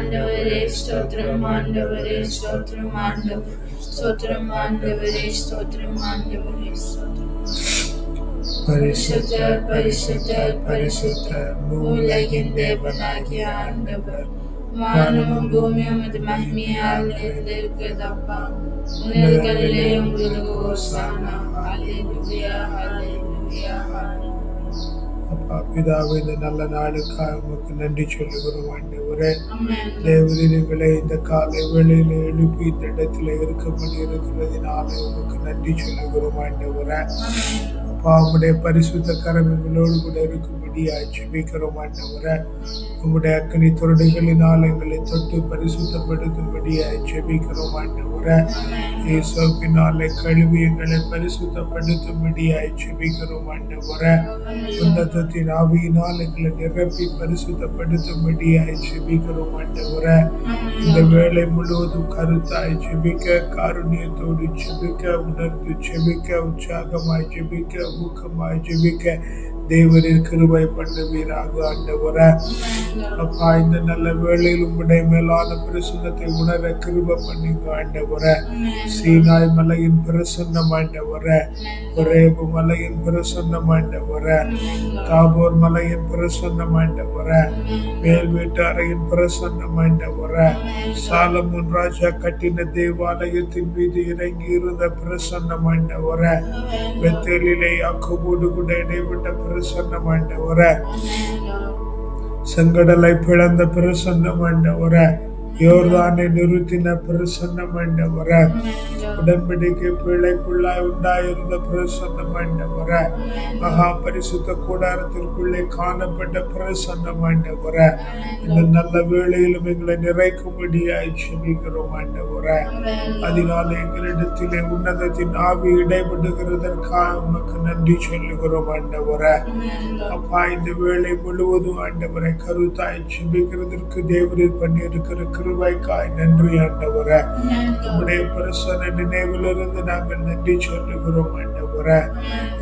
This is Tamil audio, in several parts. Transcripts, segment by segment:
ஆண்டவரே ஸ்தோத்திரம் ஆண்டவரே ஸ்தோத்திரம் ஆண்டவரே ஸ்தோத்திரம் ஆண்டவரே ஸ்தோத்திரம் ஆண்டவரே ஸ்தோத்திரம் பரிசுத்தர் பரிசுத்தர் பரிசுத்தர் உலகின் தேவனாகிய ஆண்டவர் வானமும் பூமியும் இது மகிமையால் நிறைந்திருக்கிறதப்பா உன்னதங்களிலே உங்களுக்கு ஓசானா ஹalleluya ஹalleluya அப்பா பிதாவே இந்த நல்ல நாளுக்காக உமக்கு நன்றி சொல்லுகிறோம் ஆண்டவரே. தேவதினங்களை இந்த காலை வேளையில எழுப்பி இந்த இடத்துல இருக்க இருக்கிறதுனால உமக்கு நன்றி சொல்லுகிறோம் ஆண்டவரே. அப்பா உம்முடைய பரிசுத்த கரமைகளோடு கூட இருக்கும்படி ஜெபிக்கிறோம் ஆண்டவரை. உம்முடைய அக்கனி துரடுகளினால் எங்களை தொட்டு பரிசுத்தப்படுத்தும்படி ஜெபிக்கிறோம் ஆண்டவரை. இயேசுவினாலே கழுவி எங்களை பரிசுத்தப்படுத்தும்படி ஜெபிக்கிறோம் ஆண்டவரை. உன்னதத்தின் ஆவியினால் எங்களை நிரப்பி பரிசுத்தப்படுத்தும்படி ஜெபிக்கிறோம் ஆண்டவரை. இந்த வேலை முழுவதும் கருத்தாய் ஜெபிக்க காருண்யத்தோடு ஜெபிக்க உணர்ந்து ஜெபிக்க உற்சாகமாய் ஜெபிக்க ஊக்கமாய் ஜெபிக்க தேவரின் கிருபை பண்ணுவீராக ஆண்டவர. அப்பா இந்த நல்ல வேளையில் உம்முடைய மேலான பிரசன்னத்தை உணர கிருப பண்ணுங்க ஆண்டவர. சீனாய் மலையின் பிரசன்னம் ஆண்டவர. ஒரேபு மலையின் பிரசன்னம் ஆண்டவர. தாபோர் மலையின் பிரசன்னம் ஆண்டவர. மேல் வீட்டாரையின் பிரசன்னம் ஆண்டவர. சாலமுன் ராஜா கட்டின தேவாலயத்தின் மீது இறங்கி இருந்த பிரசன்னம் ஆண்டவர. பெத்தேலிலே யாக்கோபோடு கூட இடைப்பட்ட பிரசன்னம் ஆண்டவரே செங்கடலை பிளந்த பிரசன்னம் ஆண்டவரே யோர்தானை நிறுத்தின பிரசன்னம் ஆண்டவரே உடன்படிக்கை பிள்ளைக்குள்ளாய் உண்டாயிருந்த பிரசன்னம் ஆண்டவரே மகா பரிசுத்த கூடாரத்திற்குள்ளே காணப்பட்ட பிரசன்னம் ஆண்டவரே இந்த நல்ல வேளையிலும் எங்களை நிறைக்கும்படியாய் செபிக்கிறோம் ஆண்டவர அதனால எங்களிடத்திலே உன்னதத்தின் ஆவி இடைபடுகிறதற்காக உமக்கு நன்றி சொல்லுகிறோம் ஆண்டவர அப்பா இந்த வேளை முழுவதும் ஆண்டவரை கருத்தாய் செபிக்கிறதற்கு தேவரில் பண்ணியிருக்கிற கிருபைக்காய் நன்றி ஆண்டவரே உம்முடைய பிரசன நினைவிலிருந்து நாங்கள் நன்றி சொல்லுகிறோம் ஆண்டவரே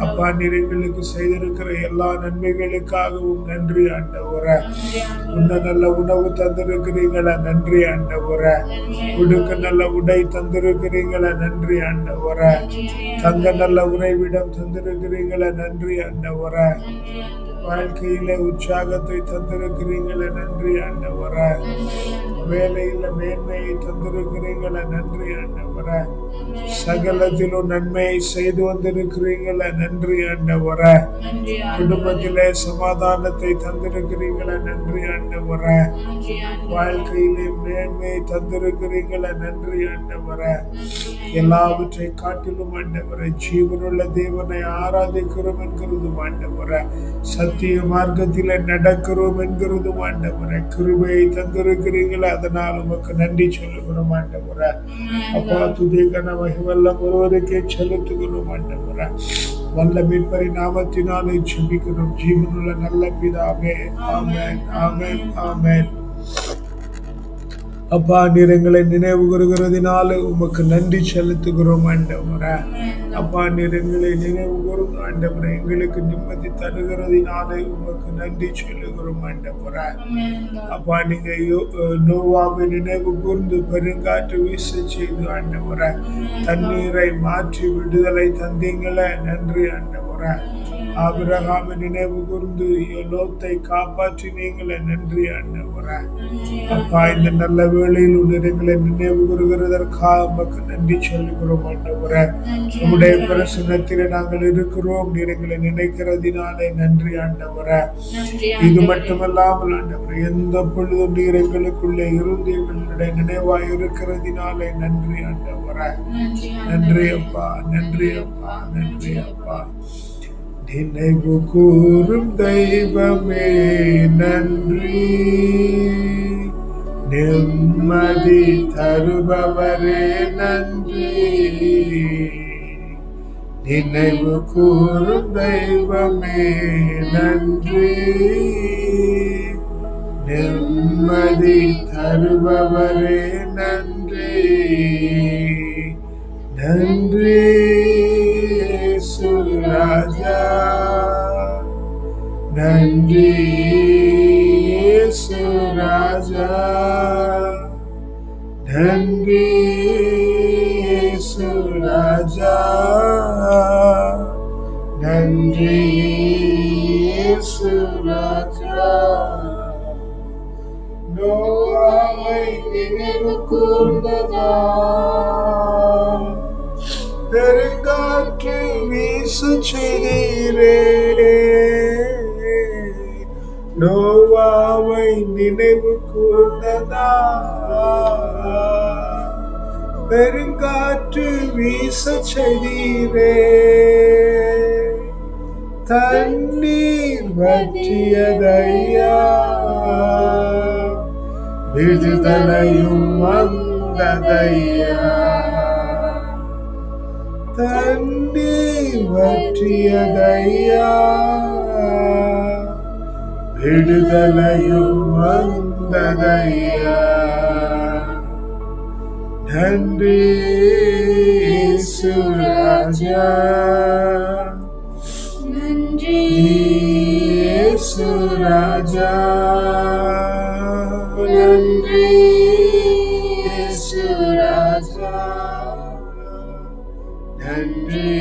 அப்பா நீர் எங்களுக்கு செய்திருக்கிற எல்லா நன்மைகளுக்காகவும் நன்றி ஆண்டவரே உன்ன நல்ல உணவு தந்திருக்கிறீங்களா நன்றி ஆண்டவரே உடுக்க நல்ல உடை தந்திருக்கிறீங்களா நன்றி ஆண்டவரே தங்க நல்ல உறைவிடம் தந்திருக்கிறீங்களா நன்றி ஆண்டவரே வாழ்க்கையில உற்சாகத்தை தந்திருக்கிறீங்களே நன்றி ஆண்டவரே வேலையில மேன்மையை தந்திருக்கிறீங்களே நன்றி ஆண்டவரே. சகலத்திலும் நன்மையை செய்து வந்திருக்கிறீங்களே நன்றி ஆண்டவரே. குடும்பத்திலே சமாதானத்தை தந்திருக்கிறீங்களே நன்றி ஆண்டவரே. வாழ்க்கையிலே மேன்மையை தந்திருக்கிறீங்களே நன்றி ஆண்டவரே. எல்லாவற்றை காட்டிலும் ஆண்டவரை. ஜீவனுள்ள தேவனை ஆராதிக்கிறோம் என்கிறதும் ஆண்டவரை. சத்திய மார்க்கத்திலே நடக்கிறோம் என்கிறதும் ஆண்டவரை. கிருபையை தந்திருக்கிறீங்களே அதனால் உமக்கு நன்றி சொல்லுகிறோம் ஆண்டவரை. அப்பா துதிகன எல்லாம் ஒருவருக்கே செலுத்துகிறோம் ஆண்டவரை. வல்ல மீட்பரி நாமத்தினாலே ஜெபிக்கிறோம் ஜீவனுள்ள நல்ல பிதாவே. ஆமேன் ஆமேன் ஆமேன். அப்பா நீர் எங்களை நினைவு கூறுகிறதுனால உமக்கு நன்றி செலுத்துகிறோம் ஆண்டவரே. அப்பா நீர் எங்களை நினைவு கூறும் ஆண்டவரே. எங்களுக்கு நிம்மதி தருகிறதினாலே உமக்கு நன்றி சொல்லுகிறோம் ஆண்டவரே. அப்பா நீங்க யோ- நோவாவை நினைவு கூர்ந்து பெருங்காற்று வீச செய்து ஆண்டவரே. தண்ணீரை மாற்றி விடுதலை தந்தீங்களே. நன்றி ஆண்டவரே. ஆபிரகாமை நினைவு கூர்ந்து லோத்தை காப்பாற்றினீங்களே நன்றி ஆண்டவரே அப்பா இந்த நல்ல வேளையில் உடைய எங்களை நினைவு கூறுகிறதற்காக உமக்கு நன்றி சொல்லுகிறோம் ஆண்டவரே உடைய பிரசனத்தில் நாங்கள் இருக்கிறோம் நீர் எங்களை நினைக்கிறதினாலே நன்றி ஆண்டவரே இது மட்டுமல்லாமல் ஆண்டவரே எந்த பொழுதும் நீர் எங்களுக்குள்ளே இருந்து எங்களுடைய நினைவாய் இருக்கிறதினாலே நன்றி ஆண்டவரே நன்றி அப்பா நன்றி அப்பா நன்றி அப்பா. நினைவு கூறும் தெய்வமே நன்றி. நிம்மதி தருபவரே நன்றி. நினைவு கூறும் தெய்வமே நன்றி. நிம்மதி தருபவரே நன்றி. நன்றி. Nenbi Suraja Nenbi Suraja Nenbi Suraja Noah'ı ninevu kurdada Her gâti vîsçeydi பெருங்காற்று வீச செய்தீரே தண்ணீர் வற்றியதையா விடுதலையும் வந்ததையா தண்ணீர் வற்றியதையா விடுதலையும் வந்ததையா and be Suraja. Nandri Yesu Raja. Nandri Yesu Raja. Nandri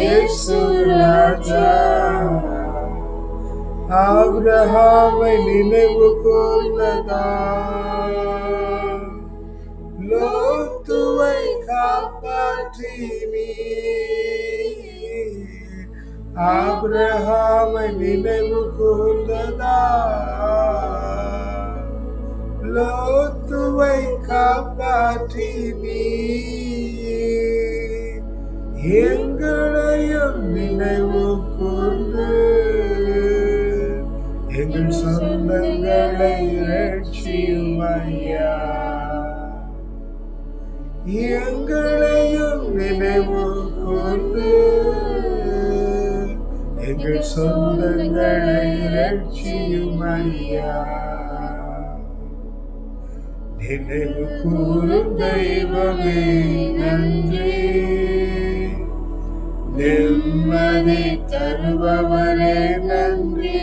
Yesu Raja. Abraham நினைவு கொள்ளதா காப்பாற்றினீ ஆபிரகாமை நினைவு கூர்ந்ததா லோத்துவை காப்பாற்றினீ எங்களையும் நினைவு கூர்ந்து எங்கள் சொந்தங்களை ரட்சியும் ஐயா எங்களையும் சொந்தங்களை ரட்சியும் ஐயா நினைவு கூறும் தெய்வமே நன்றி. நிம்மதி தருபவரே நன்றி.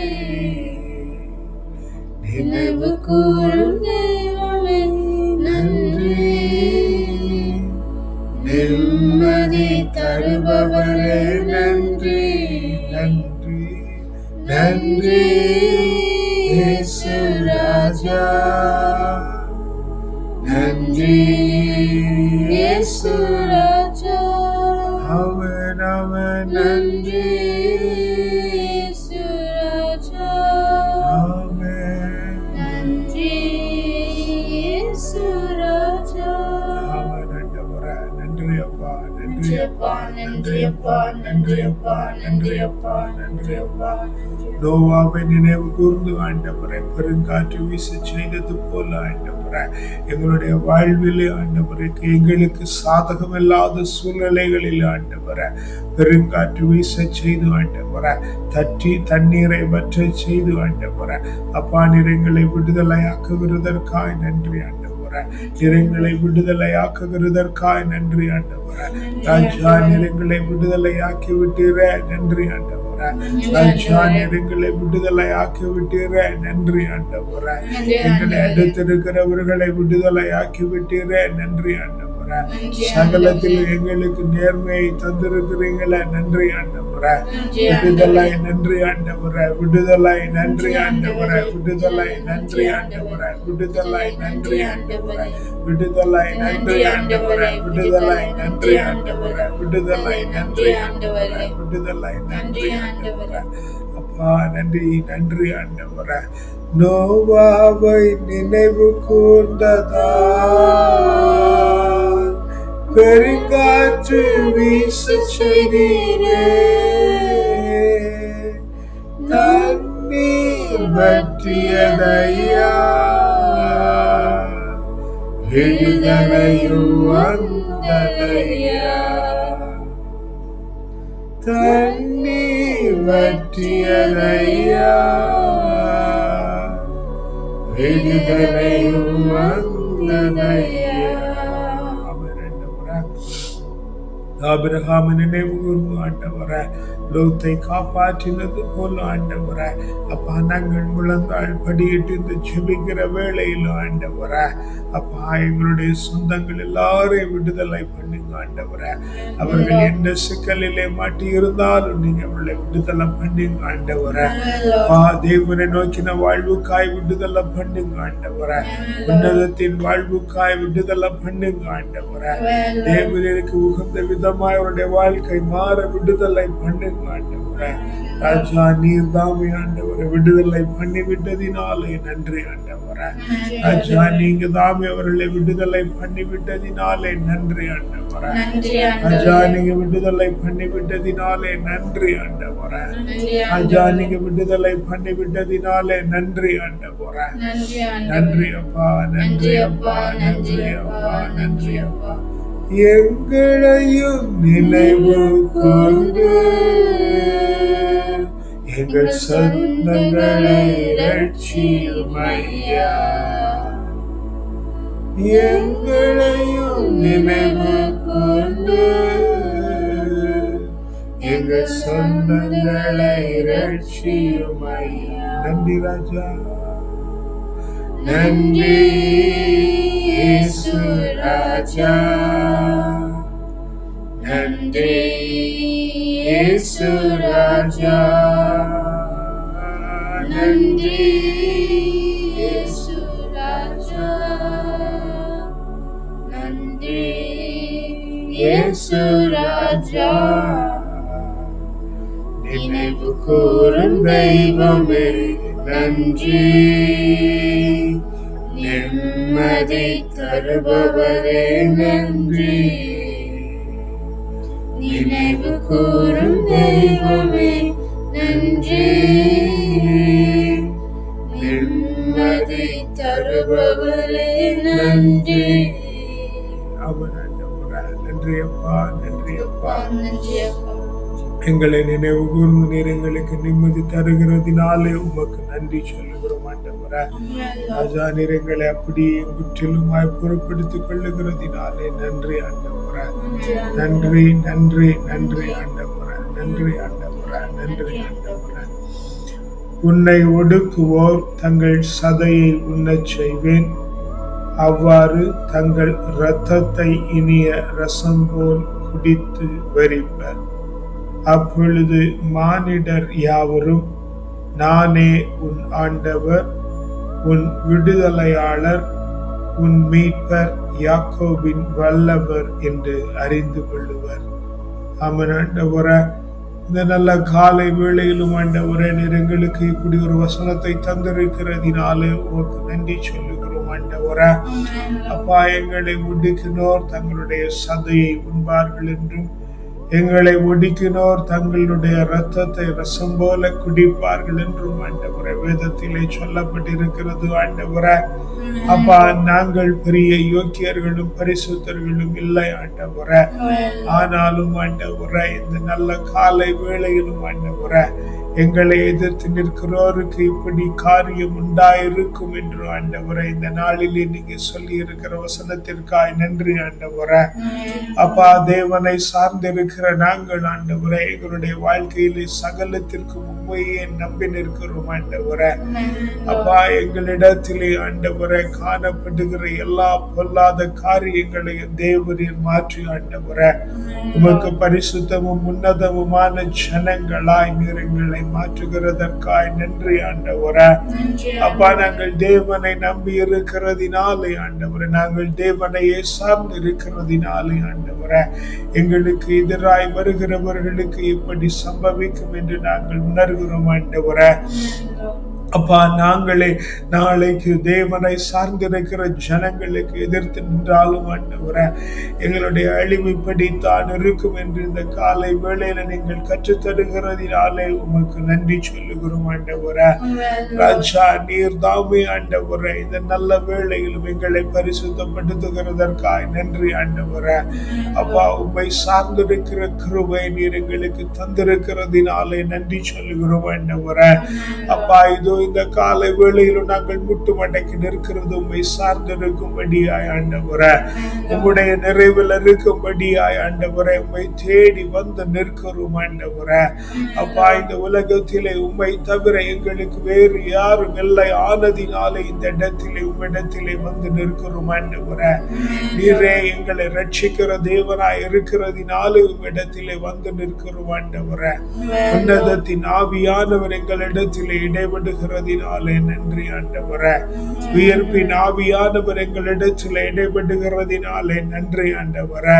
நினைவு கூறும் தெய்வமே நன்றி. நிம்மதி தருபவரே நன்றி நன்றி. நன்றி ராஜா. நன்றி ராஜா. அவன் அவன் நன்றி நன்றியப்பா நன்றியப்பா நன்றியப்பா நன்றியப்பா நன்றியப்பா. நோவாவை நினைவு கூர்ந்து ஆண்டவரை பெருங்காற்று வீச செய்தது போல ஆண்டவரை எங்களுடைய வாழ்விலே ஆண்டவரை எங்களுக்கு சாதகமில்லாத சூழ்நிலைகளில் ஆண்டவரை பெருங்காற்று வீச செய்து ஆண்டவரை தட்டி தண்ணீரை வற்ற செய்து ஆண்டவரை அப்பா நிறங்களை விடுதலையாக்குகிறதற்காய் நன்றி ஆண்டவர் நிறங்களை விடுதலையாக்குகிறதற்காய் நன்றி ஆண்டவர ராஜா நிறங்களை விடுதலையாக்கி விட்டீர நன்றி ஆண்டவர் ராஜா நிறங்களை விடுதலையாக்கி விட்டீரே. நன்றி ஆண்டவரை. எங்களை அடுத்திருக்கிறவர்களை விடுதலையாக்கி விட்டீரே. நன்றி ஆண்டவரை. சகலத்தில் எங்களுக்கு நேர்மையை தந்திருக்கிறீங்களே நன்றி ஆண்டவரை. விடுதலை நன்றி ஆண்டவரை. விடுதலை நன்றி ஆண்டவரை. விடுதலை நன்றி ஆண்டவரை. விடுதலை நன்றி ஆண்டவரை. விடுதலை நன்றி ஆண்டவரை. விடுதலை நன்றி ஆண்டவரை. விடுதலை நன்றி ஆண்டவரை. விடுதலை நன்றி ஆண்டவரை. அப்பா நன்றி நன்றி ஆண்டவரை. நோவாவை நினைவு கூர்ந்ததா பெருங்காற்று வீச செய்தீரே. பற்றியதையா? எழுதலையும் வந்ததையா? தண்ணி வற்றியதையா? எழுதலையும் வந்ததையா? ஆபிரகாம நினைவு கூர்ந்து ஆண்டவரை லோத்தை காப்பாற்றினது போல ஆண்டவர. அப்பா நாங்கள் முழந்தாள் படியிட்டு இந்த ஜெபிக்கிற வேளையில் ஆண்டவர. அப்பா எங்களுடைய சொந்தங்கள் எல்லாரையும் விடுதலை பண்ணுங்க ஆண்டவர. அவர்கள் எந்த சிக்கலிலே மாட்டி இருந்தாலும் நீங்க அவர்களை விடுதலை பண்ணுங்க ஆண்டவர. ஆ தேவனை நோக்கின வாழ்வுக்காய் விடுதலை பண்ணுங்க ஆண்டவர. உன்னதத்தின் வாழ்வுக்காய் விடுதலை பண்ணுங்க ஆண்டவர. தேவனுக்கு உகந்த விதமாய் அவருடைய வாழ்க்கை மாற விடுதலை பண்ணுங்க ஆண்டவரே. ராஜா நீர் தாமே ஆண்டவரை. விடுதலை பண்ணி விட்டதினாலே நன்றி ஆண்டவரே. ராஜா நீங்க தாமே அவர்களை விடுதலை பண்ணி விட்டதினாலே நன்றி ஆண்டவரே. ராஜா நீங்க விடுதலை பண்ணி விட்டதினாலே நன்றி ஆண்டவரே. ராஜா நீங்க விடுதலை பண்ணி விட்டதினாலே நன்றி ஆண்டவரே. நன்றி அப்பா நன்றி அப்பா நன்றி அப்பா நன்றி அப்பா. எங்களையும் நினைவு கொண்டு எங்கள் சொந்தங்களை ரட்சியும் எங்களையும் நினைவு கொண்டு எங்கள் சொந்தங்களை ரட்சியும் நன்றி ராஜா. நன்றி. இயேசு ராஜா நன்றி இயேசு ராஜா நன்றி இயேசு ராஜா நன்றி இயேசு ராஜா நினைவு கூறும் தெய்வமே நன்றி நிம்மதி தருபவரே நன்றி. நினைவு கூறும் தெய்வமே நன்றி. நிம்மதி தருபவரே நன்றி. அவன் ஆண்டவரே. நன்றி அப்பா நன்றி அப்பா. நன்றி அப்பா. எங்களை நினைவு கூர்ந்து நீர் எங்களுக்கு நிம்மதி தருகிறதினாலே உமக்கு நன்றி சொல்லுகிறோம். ஆண்டவரே ராஜா நிறங்களை எங்களை அப்படியே முற்றிலுமாய் பொருட்படுத்திக் கொள்ளுகிறதினாலே நன்றி ஆண்டவர நன்றி நன்றி நன்றி ஆண்டவர நன்றி ஆண்டவர நன்றி ஆண்டவர உன்னை ஒடுக்குவோர் தங்கள் சதையை உண்ணச் செய்வேன். அவ்வாறு தங்கள் இரத்தத்தை இனிய ரசம் போல் குடித்து வரிப்பர். அப்பொழுது மானிடர் யாவரும் நானே உன் ஆண்டவர் உன் விடுதலையாளர் உன் மீட்பர் யாக்கோபின் வல்லவர் என்று அறிந்து கொள்ளுவர். ஆண்டவரே. இந்த நல்ல காலை வேளையிலும் ஆண்டவரே நீர் எங்களுக்கு இப்படி ஒரு வசனத்தை தந்திருக்கிறதினாலே உமக்கு நன்றி சொல்லுகிறோம் ஆண்டவரே. அப்பா எங்களை ஒடுக்கினோர் தங்களுடைய சதையை உண்பார்கள் என்றும் எங்களை ஒடுக்கினோர் தங்களுடைய இரத்தத்தை ரசம் போல குடிப்பார்கள் என்றும் ஆண்டவரே வேதத்திலே சொல்லப்பட்டிருக்கிறது ஆண்டவரே. அப்பா நாங்கள் பெரிய யோக்கியர்களும் பரிசுத்தர்களும் இல்லை ஆண்டவரே. ஆனாலும் ஆண்டவரே இந்த நல்ல காலை வேளையிலும் ஆண்டவரே எங்களை எதிர்த்து நிற்கிறோருக்கு இப்படி காரியம் உண்டாயிருக்கும் என்று ஆண்டவரே இந்த நாளிலே நீங்க சொல்லி இருக்கிற வசனத்திற்காய் நன்றி ஆண்டவரே. அப்பா தேவனை சார்ந்திருக்கிற நாங்கள் ஆண்டவரே எங்களுடைய வாழ்க்கையிலே சகலத்திற்கும் உண்மையே நம்பி நிற்கிறோம் ஆண்டவரே. அப்பா எங்களிடத்திலே ஆண்டவரே காணப்படுகிற எல்லா பொல்லாத காரியங்களையும் தேவரீர் மாற்றி ஆண்டவரே. உமக்கு பரிசுத்தமும் உன்னதமுமான ஜனங்களாய் நீர் எங்களை மாற்றுகிறதற்காய் நன்றி ஆண்டவரே. அப்பா நாங்கள் தேவனை நம்பி இருக்கிறதினாலே ஆண்டவரே. நாங்கள் தேவனையே சார்ந்து இருக்கிறதினாலே ஆண்டவரே. எங்களுக்கு எதிராய் வருகிறவர்களுக்கு இப்படி சம்பவிக்கும் என்று நாங்கள் உணர்கிறோம் ஆண்டவரே. அப்பா நாங்களே நாளைக்கு தேவனை சார்ந்திருக்கிற ஜனங்களுக்கு எதிர்த்து நின்றாலும் ஆண்டவரே எங்களுடைய அழிவு இப்படித்தான் இருக்கும் என்று இந்த காலை வேளையில நீங்கள் கற்றுத் தருகிறதினாலே உமக்கு நன்றி சொல்லுகிறோம் ஆண்டவரே. ராஜா நீர் தாமே ஆண்டவரே இந்த நல்ல வேளையிலும் எங்களை பரிசுத்தப்படுத்துகிறதற்காய் நன்றி ஆண்டவரே. அப்பா உம்மை சார்ந்திருக்கிற கிருபை நீர் எங்களுக்கு தந்திருக்கிறதினாலே நன்றி சொல்லுகிறோம் ஆண்டவரே. அப்பா இதோ இந்த காலை வேளையிலும் நாங்கள் முட்டு மண்டைக்கு நிற்கிறது உண்மை சார்ந்திருக்கும்படியாய் ஆண்டவரே. உம்முடைய நிறைவில் இருக்கும்படியாய் ஆண்டவரே உண்மை தேடி வந்து நிற்கிறோம் ஆண்டவரே. அப்பா இந்த உலகத்திலே உம்மை தவிர எங்களுக்கு வேறு யாரும் இல்லை. ஆனதினாலே இந்த இடத்திலே உம்மிடத்திலே வந்து நிற்கிறோம் ஆண்டவரே. நீரே எங்களை ரட்சிக்கிற தேவனாய் இருக்கிறதினாலே உம்மிடத்திலே வந்து நிற்கிறோம் ஆண்டவரே. உன்னதத்தின் ஆவியானவர் எங்களிடத்திலே இடைபடுகிறதினாலே நன்றி ஆண்டவரே. உயர்ப்பின் ஆவியானவர் எங்களிடத்திலே இடைபடுகிறதினாலே நன்றி ஆண்டவரே.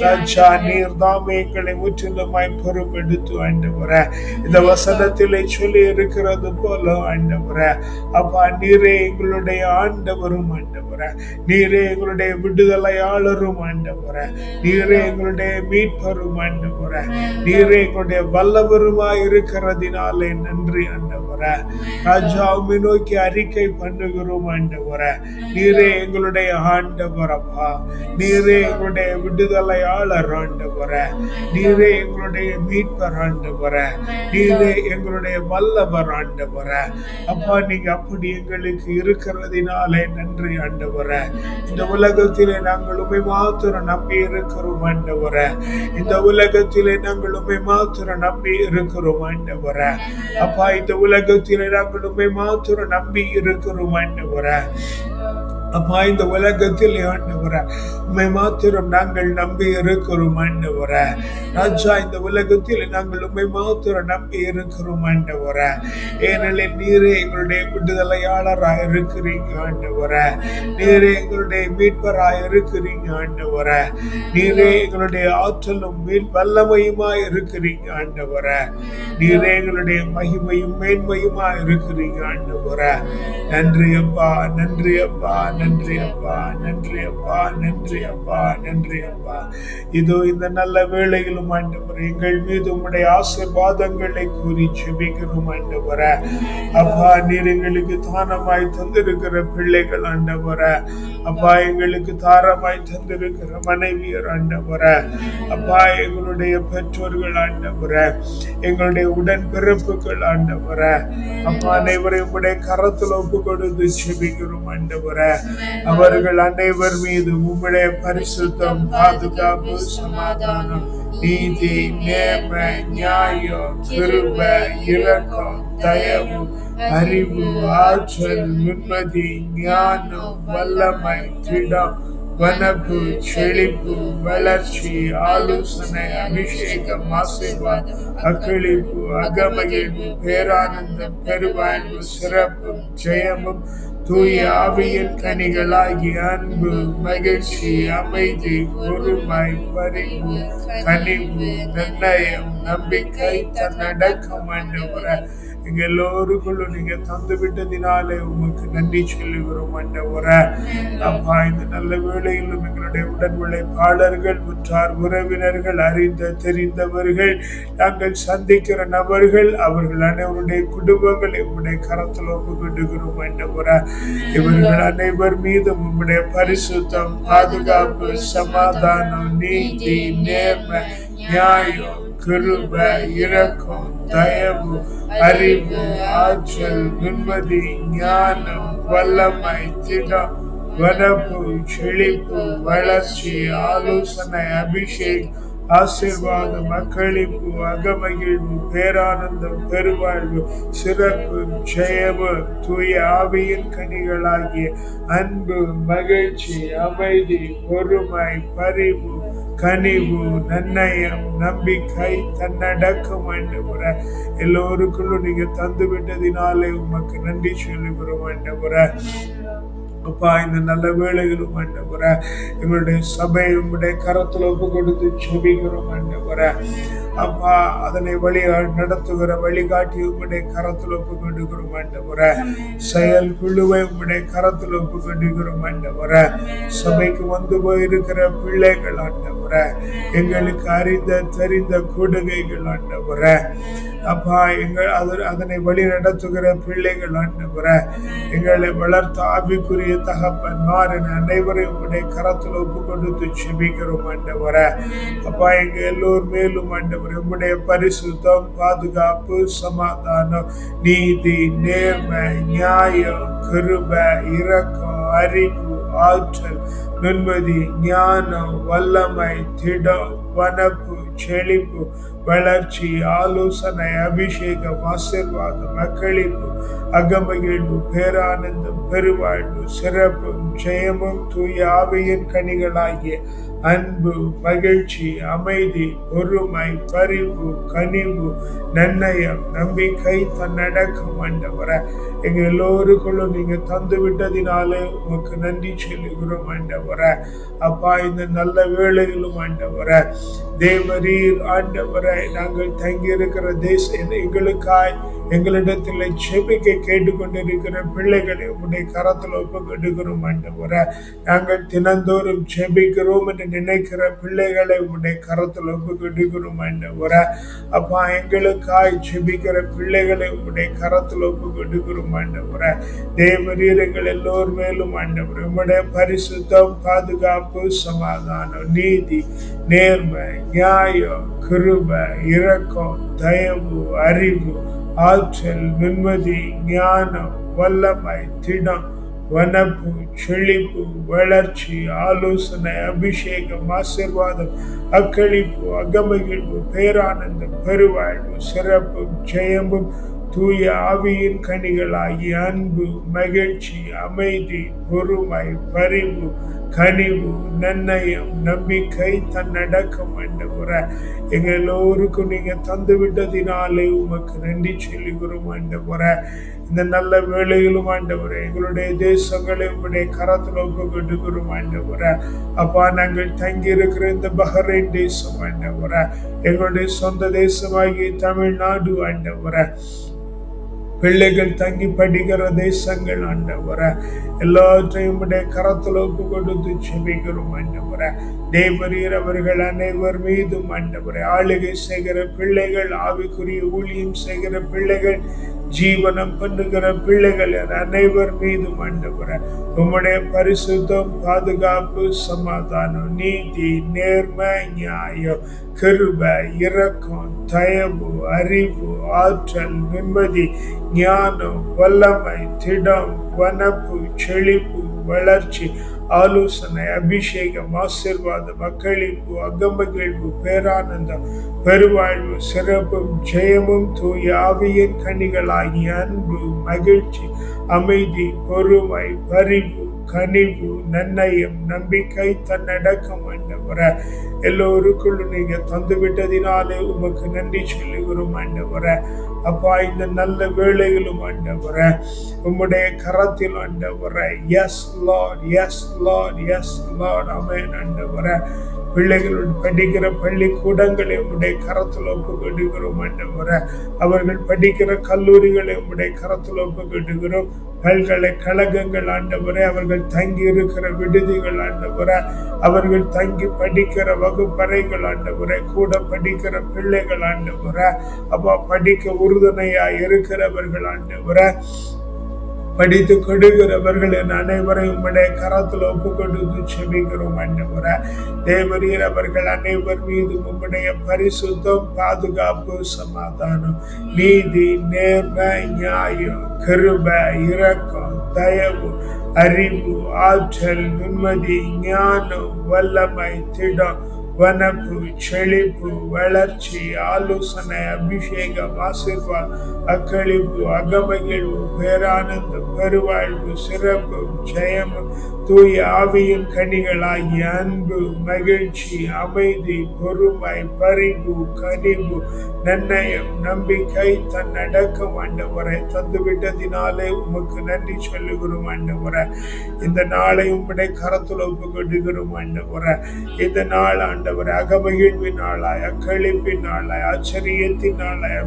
ராஜா நீர் தாமே எங்களை முற்றிலுமாய் பொறுப்பெடுத்து ஆண்டவரே. இந்த வசனத்திலே சொல்லி இருக்கிறது போல ஆண்டவரே. அப்பா நீரே எங்களுடைய ஆண்டவரும் ஆண்டவரே. நீரே எங்களுடைய விடுதலையாளரும் ஆண்டவரே. நீரே எங்களுடைய மீட்பரும் ஆண்டவரே. நீரே எங்களுடைய வல்லவருமாய் இருக்கிறதினாலே நன்றி ஆண்டவரே. ராஜா நோக்கி அறிக்கை பண்ணுகிறோம் ஆண்டவரை. நீரே எங்களுடைய ஆண்டவரப்பா. நீரே எங்களுடைய விடுதலையாளர் ஆண்டவரை. நீரே எங்களுடைய மீட்பர் ஆண்டவரை. நீரே எங்களுடைய வல்லவர் ஆண்டவரை. அப்பா நீங்க அப்படி எங்களுக்கு இருக்கிறதினாலே நன்றி ஆண்டவரை. இந்த உலகத்திலே நாங்கள் உண்மை மாத்திரம் நம்பி இருக்கிறோம் ஆண்டவரை. இந்த உலகத்திலே நாங்கள் உண்மை மாத்திரம் நம்பி இருக்கிறோம் ஆண்டவரை. அப்பா இந்த உலகத்திலே நாங்கள் உண்மை மாத்திரம் நம்பி இருக்கிறோம் ஆண்டவரே அப்பா இந்த உலகத்தில் ஆண்டவர உண்மை மாத்திரம் நாங்கள் நம்பி இருக்கிறோம் ஆண்டவர. ராஜா இந்த உலகத்தில் நாங்கள் உண்மை மாத்திரம் நம்பி இருக்கிறோம் ஆண்டவர. ஏனெனில் நீரே எங்களுடைய விடுதலையாளராக இருக்கிறீங்க ஆண்டவர. நீரே எங்களுடைய மீட்பராக இருக்கிறீங்க ஆண்டவர. நீரே எங்களுடைய ஆற்றலும் மீன் வல்லமையுமா இருக்கிறீங்க ஆண்டவர. நீரே எங்களுடைய மகிமையும் மேன்மையுமா இருக்கிறீங்க ஆண்டவர. நன்றி அப்பா நன்றி அப்பா நன்றி அப்பா நன்றி அப்பா நன்றி அப்பா நன்றி அப்பா. இதோ இந்த நல்ல வேளையிலும் ஆண்டவர் எங்கள் மீது உம்முடைய ஆசீர்வாதங்களை கூறி செபிக்கிறோம் ஆண்டவர. அப்பா நீர் எங்களுக்கு தானமாய் தந்திருக்கிற பிள்ளைகள் ஆண்டவர. அப்பா எங்களுக்கு தாரமாய் தந்திருக்கிற மனைவியர் ஆண்டவர. அப்பா எங்களுடைய பெற்றோர்கள் ஆண்டவர. எங்களுடைய உடன் பிறப்புகள் ஆண்டவர. அப்பா அனைவரையும் உடைய கரத்தில் ஒப்பு கொடுத்து செபிக்கிறோம் ஆண்டவர. அவர்கள் அனைவர் மீது உம்முடைய பரிசுத்தம் பாதுகாப்பு சமாதானம் நீதி நேர்ம நியாயம் கிருப இரக்கம் தயவு அறிவு ஆற்றல் நிம்மதி ஞானம் வல்லமை திடம் வனப்பு செழிப்பு வளர்ச்சி ஆலோசனை அபிஷேகம் ஆசீர்வாதம் அக்களிப்பு அகமகிழ்வு பேரானந்தம் பெருவாழ்வு சிறப்பும் ஜெயமும் தூய ஆவியின் கனிகளாகிய அன்பு மகிழ்ச்சி அமைதி பொறுமை பரிவு கனிவு நிர்ணயம் நம்பிக்கை தன்னடக்கம் ஆண்டவரை எங்க எல்லோருக்குள்ளும் நீங்க தந்து விட்டதினாலே உமக்கு நன்றி சொல்லுகிறோம் ஆண்டவரை அப்பா இந்த நல்ல வேளையிலும் எங்களுடைய உடன் உழைப்பாளர்கள் உற்றார் உறவினர்கள் அறிந்த தெரிந்தவர்கள் நாங்கள் சந்திக்கிற நபர்கள் அவர்கள் அனைவருடைய குடும்பங்கள் உங்களுடைய கரத்தில் ஒப்புக்கொண்டுகிறோம் என்ற இவர்கள் அனைவர் மீதும் உம்முடைய பரிசுத்தம் பாதுகாப்பு சமாதானம் நீதி நேர்மை நியாயம் கிருப இரக்கம் தயவு அறிவு ஆற்றல் நிம்மதி ஞானம் வல்லமை திடம் வனப்பு செழிப்பு வளர்ச்சி ஆலோசனை அபிஷேக் ஆசீர்வாதம் அக்களிப்பு அகமகிழ்வு பேரானந்தம் பெருவாழ்வு சிறப்பு ஜெயவு தூய ஆவியின் கனிகளாகிய அன்பு மகிழ்ச்சி அமைதி பொறுமை பரிவு கனிவு நன்னயம் நம்பிக்கை தன்னடக்கம் ஆண்டவர எல்லோருக்குள்ளும் நீங்க தந்து விட்டதினாலே உமக்கு நன்றி சொல்லுகிறோம் ஆண்டவர அப்பா இந்த நல்ல வேலைகளும் ஆண்டவர எங்களுடைய சபை உங்களுடைய கரத்தில் ஒப்பு கொடுத்து செபிக்கிறோம் ஆண்டவர அப்பா அதனை வழி நடத்துகிற வழிகாட்டி உங்களுடைய கரத்தில் ஒப்பு கொண்டுகிறோம் ஆண்டவர செயல் குழுவை உங்களுடைய கரத்தில் ஒப்பு கொண்டுகிறோம் ஆண்டவர சபைக்கு வந்து போயிருக்கிற பிள்ளைகள் ஆண்டவரே. எங்களுக்கு அறிந்த தெரிந்த கூடுகைகள் ஆண்டவரே. அப்பா எங்கள் அது அதனை வழி நடத்துகிற பிள்ளைகள் ஆண்டவரே எங்களை வளர்த்த ஆவிக்குரிய தகப்பன் மாறின அனைவரையும் உடைய கரத்தில் ஒப்பு கொடுத்து செபிக்கிறோம் ஆண்டவரே அப்பா எங்கள் எல்லோர் மேலும் ஆண்டவர் உம்முடைய பரிசுத்தம் பாதுகாப்பு சமாதானம் நீதி நேர்மை நியாயம் கிருபை இரக்கம் அறிவு ஆற்றல் நிம்மதி ஞானம் வல்லமை திடம் வனப்பு செழிப்பு வளர்ச்சி ஆலோசனை அபிஷேகம் ஆசிர்வாதம் அக்களிப்பு அகமகிழ்வு பேரானந்தம் பெருவாழ்வு சிறப்பும் ஜெயமும் தூய ஆவியின் கனிகளாகிய அன்பு மகிழ்ச்சி அமைதி பொறுமை பரிவு கனிவு நன்னயம் நம்பிக்கை தன்னடக்கம் ஆண்டவர. எங்க எல்லோருக்குள்ளும் நீங்க தந்து விட்டதினாலே உமக்கு நன்றி சொல்லுகிறோம் ஆண்டவர. அப்பா இந்த நல்ல வேலைகளும் ஆண்டவர. தேவரீர் ஆண்டவர நாங்கள் தங்கி இருக்கிற எங்களுக்காய் எங்களிடத்தில் செபிக்க கேட்டுக்கொண்டிருக்கிற பிள்ளைகளை உடைய கரத்தில் ஒப்புக்கொண்டுகிறோம் ஆண்டவர. நாங்கள் தினந்தோறும் செபிக்கிறோம் என்று நினைக்கிற பிள்ளைகளை உடைய கரத்தில் ஒப்புக்கொண்டுகிறோம் ஆண்டவர. அப்பா எங்களுக்காய் செபிக்கிற பிள்ளைகளை உடைய கரத்தில் ஒப்புக்கொண்டுகிறோம் வேண்டும் ஆண்டவரை. தேவரீர் எங்கள் எல்லோர் மேலும் ஆண்டவர். உம்முடைய பரிசுத்தம் பாதுகாப்பு சமாதானம் நீதி நேர்மை நியாயம் கிருப இரக்கம் தயவு அறிவு ஆற்றல் நிம்மதி ஞானம் வல்லமை திடம் வனப்பு செழிப்பு வளர்ச்சி ஆலோசனை அபிஷேகம் ஆசிர்வாதம் அக்களிப்பு அகமகிழ்வு பேரானந்தம் பெருவாழ்வு சிறப்பும் ஜெயமும் தூய ஆவியின் கனிகளாகிய அன்பு மகிழ்ச்சி அமைதி பொறுமை பரிவு கனிவு நன்னயம் நம்பிக்கை தன்னடக்கம் ஆண்டவர எங்க எல்லோருக்கும் நீங்க தந்து விட்டதினாலே உமக்கு நன்றி சொல்லுகிறோம் ஆண்டவர இந்த நல்ல வேலையிலும் ஆண்டவர் எங்களுடைய தேசங்களை உங்களுடைய கரத்தில் ஒப்புக்கொண்டுகிறோம் ஆண்டவர அப்பா நாங்கள் தங்கி இருக்கிற இந்த பஹ்ரைன் தேசம் ஆண்டவர எங்களுடைய சொந்த தேசமாகிய தமிழ்நாடு ஆண்டவர பிள்ளைகள் தங்கி படிக்கிற தேசங்கள் ஆண்டவர. எல்லாற்றையும் கரத்தில் ஒப்பு கொடுத்து செபிக்கிறோம் ஆண்டவர. தேவரீர் அவர்கள் அனைவர் மீதும் ஆண்டவரை ஆளுகை செய்கிற பிள்ளைகள் ஆவிக்குரிய ஊழியம் செய்கிற பிள்ளைகள் ஜீவனம் பண்ணுகிற பிள்ளைகள் என அனைவர் மீதும் ஆண்டவர உம்முடைய பரிசுத்தம் பாதுகாப்பு சமாதானம் நீதி நேர்மை நியாயம் கிருப இரக்கம் தயவு அறிவு ஆற்றல் நிம்மதி ஞானம் வல்லமை திடம் வனப்பு செழிப்பு வளர்ச்சி ஆலோசனை அபிஷேகம் ஆசிர்வாதம் அக்களிப்பு அகமகிழ்வு பேரானந்தம் பெருவாழ்வு சிறப்பும் ஜெயமும் தூய ஆவியின் கனிகளாகிய அன்பு மகிழ்ச்சி அமைதி பொறுமை பரிவு கனிவு நன்னயம் நம்பிக்கை தன்னடக்கம் ஆண்டவர எல்லோருக்குள்ளும் நீங்க தந்துவிட்டதினாலே உமக்கு நன்றி சொல்லுகிறோம் ஆண்டவர. அப்பா இந்த நல்ல வேலையிலும் ஆண்டவர உம்முடைய கரத்தில் ஆண்டவர yes Lord yes Lord yes Lord amen ஆண்டவர. பிள்ளைகளோடு படிக்கிற பள்ளிக்கூடங்களை உடைய கரத்தில் ஒப்பு கட்டுகிறோம் ஆண்டவர. அவர்கள் படிக்கிற கல்லூரிகளை உடைய கரத்தில் ஒப்பு கட்டுகிறோம். பல்கலைக்கழகங்கள் ஆண்டவரே அவர்கள் தங்கி இருக்கிற விடுதிகள் ஆண்டவர அவர்கள் தங்கி படிக்கிற வகுப்பறைகள் ஆண்டவரே கூட படிக்கிற பிள்ளைகள் ஆண்டவர அப்பா படிக்க உறுதுணையா இருக்கிறவர்கள் ஆண்டவர. படித்து கொடுக்கிறவர்கள் என் அனைவரையும் உடைய கரத்தில் ஒப்பு கொடுத்து செபிக்கிறோம் ஆண்டவர. தேவரீர் அவர்கள் அனைவர் மீது உம்முடைய பரிசுத்தம் பாதுகாப்பு சமாதானம் நீதி நேர்மை நியாயம் கிருப இரக்கம் தயவு அறிவு ஆற்றல் நிம்மதி ஞானம் வல்லமை திடம் வனப்பு செழிப்பு வளர்ச்சி ஆலோசனை அபிஷேகம் ஆசிர்வாத் அக்களிப்பு அகமகிழ்வு பேரானந்தம் பெருவாழ்வு சிறப்பு ஜெயம் தூய ஆவியின் கனிகளாகிய அன்பு மகிழ்ச்சி அமைதி பொறுமை பரிவு கனிவு நன்னயம் நம்பிக்கை தன்னடக்கம் ஆண்டவரை தந்துவிட்டதினாலே உமக்கு நன்றி சொல்லுகிறோம் ஆண்டவரை. இந்த நாளை உம்முடைய கரத்தில் ஒப்பு ஆண்டவரை. இந்த நாள் ஆண்ட ஆண்டவராக அகமகிழ்வின் நாளாய் அக்களிப்பின் நாளாய் ஆச்சரியத்தின் நாளாய்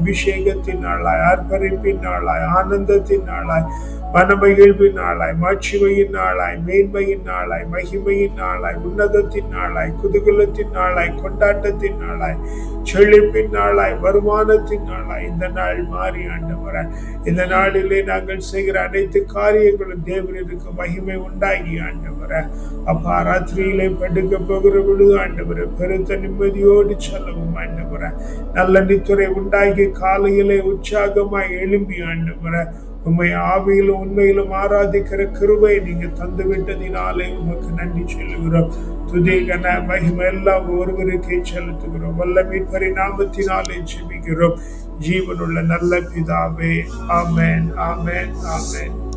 நாளாய் மனமகிழ்வின் நாளாய் மாட்சிமையின் நாளாய் மேன்மையின் நாளாய் மகிமையின் நாளாய் உன்னதத்தின் நாளாய் குதூகலத்தின் நாளாய் கொண்டாட்டத்தின் நாளாய் செழிப்பின் நாளாய் வருமானத்தின் நாளாய். இந்த நாள் மாறி ஆண்டவர இந்த நாளிலே நாங்கள் செய்கிற அனைத்து காரியங்களும் தேவனுக்கு மகிமை உண்டாகி ஆண்டவர. அப்பா ராத்திரியிலே படுக்க போகிற பொழுது ஆண்டவர பெருத்த நிம்மதியோடு செல்லவும் ஆண்டவர. நல்ல நித்துறை உண்டாகி காலையிலே உற்சாகமாய் எழும்பி ஆண்டவர. உண்மை ஆவியிலும் உண்மையிலும் ஆராதிக்கிற கிருபை நீங்க தந்து விட்டதினாலே உமக்கு நன்றி சொல்லுகிறோம். துதிகன மகிமை எல்லாம் ஒருவருக்கே செலுத்துகிறோம். வல்ல மீட்பரி நாமத்தினாலே ஜெபிக்கிறோம். ஜீவனுள்ள நல்ல பிதாவே ஆமேன் ஆமேன் ஆமேன்.